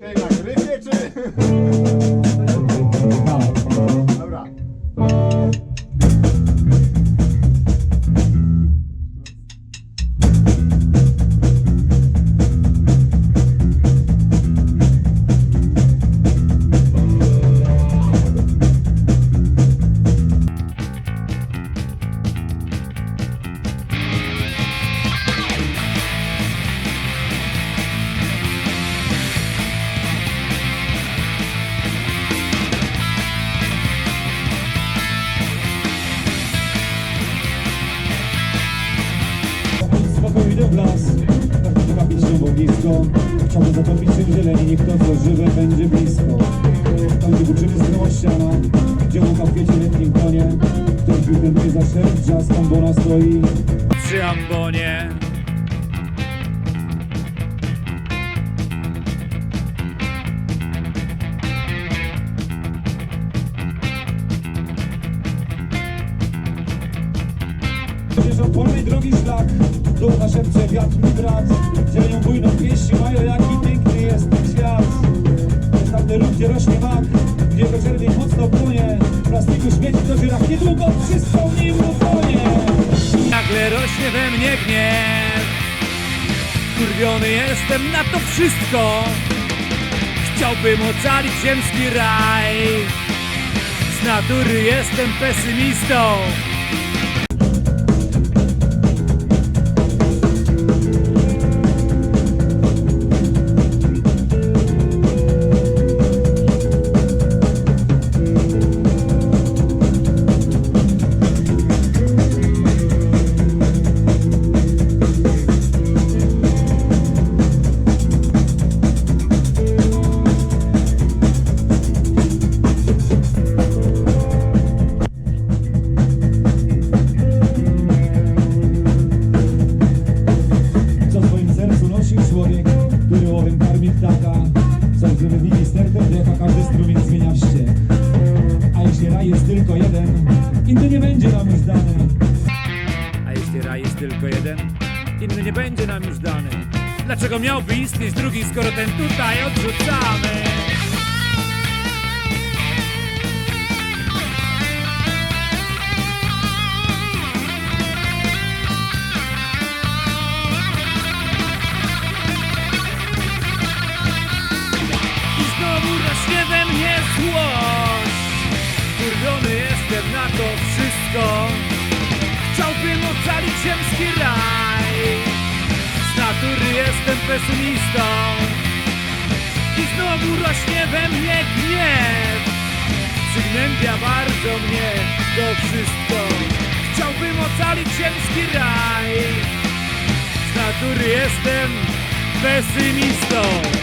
Tej na Spokojny Douglas, narkotyka pić środowisko Chciałbym zatopić się w zieleni, niech to co żywe będzie blisko. Tam gdzie buczyny z ściana, gdzie łąka w kwiecie letnim tonie Ktoś wytępuje za szereg, jazz tambona stoi. Przy ambonie. Wierzą polnej drogi szlak, do ucha szepcze wiatr mi brat Zielenią bujną pieści mają, jaki piękny jest ten świat Jest tam ruch, gdzie rośnie mak, gdzie go czerwień mocno płonie Plastiku śmieci do żyrach, niedługo wszystko w nim utonie Nagle rośnie we mnie gniew. Kurwiony jestem na to wszystko. Chciałbym ocalić ziemski raj. Z natury jestem pesymistą. Ptaka Sądzimy w nimi stertem wiecha, każdy strumień zmienia w ściek A jeśli raj jest tylko jeden, inny nie będzie nam już dany A jeśli raj jest tylko jeden, inny nie będzie nam już dany. Dlaczego miałby istnieć drugi, skoro ten tutaj odrzucamy? Pesymistą. I znowu rośnie we mnie gniew. Przygnębia bardzo mnie to wszystko. Chciałbym ocalić ziemski raj. Z natury jestem pesymistą